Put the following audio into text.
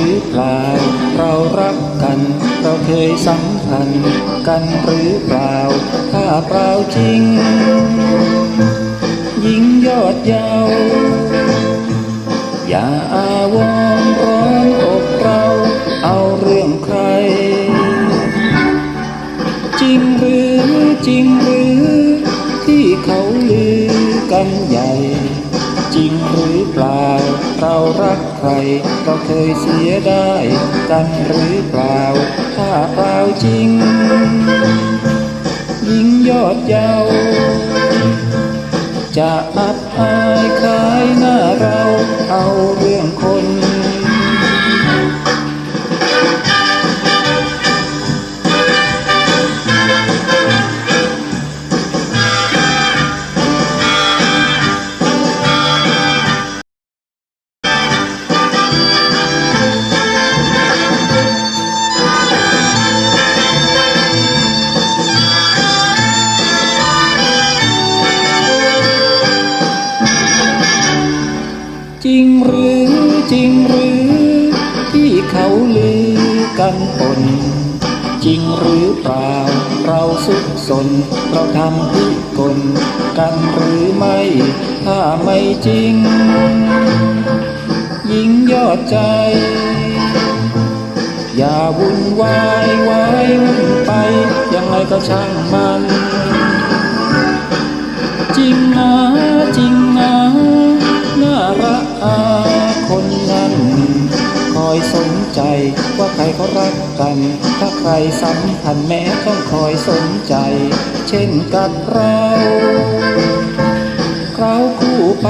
รือเปล่า เรารักกัน เราเคยสัมพันธ์กันหรือเปล่า ถ้าเปล่าจริง ยิงยอดเยาอย่าอาวรร้อนอกเราเอาเรื่องใคร จริงหรือจริงหรือที่เขาลือกันใหญ่ จริงหรือเปล่า เรารักใครเราเคยเสียได้กันหรือเปล่า ถ้าเปล่าจริง ยิ่งยอดเยาวจะอับอายขายหน้าเราเอาเรื่อง จริงหรือจริงหรือ ที่เขาลือกันปนจริงหรือเปล่า เราสุขสน เราทำพิกลกันหรือไม่ ถ้าไม่จริง ยิงยอดใจ อย่าวุ่นวายวายวุ่นไป ยังไงก็ช่างมัน จริงนะจริงนะน่ารัก อาคนนั้นคอยสนใจว่าใครเขารักกัน ถ้าใครสัมพันธ์แม้ต้องคอยสนใจ เช่นกับเรา เราคู่ไป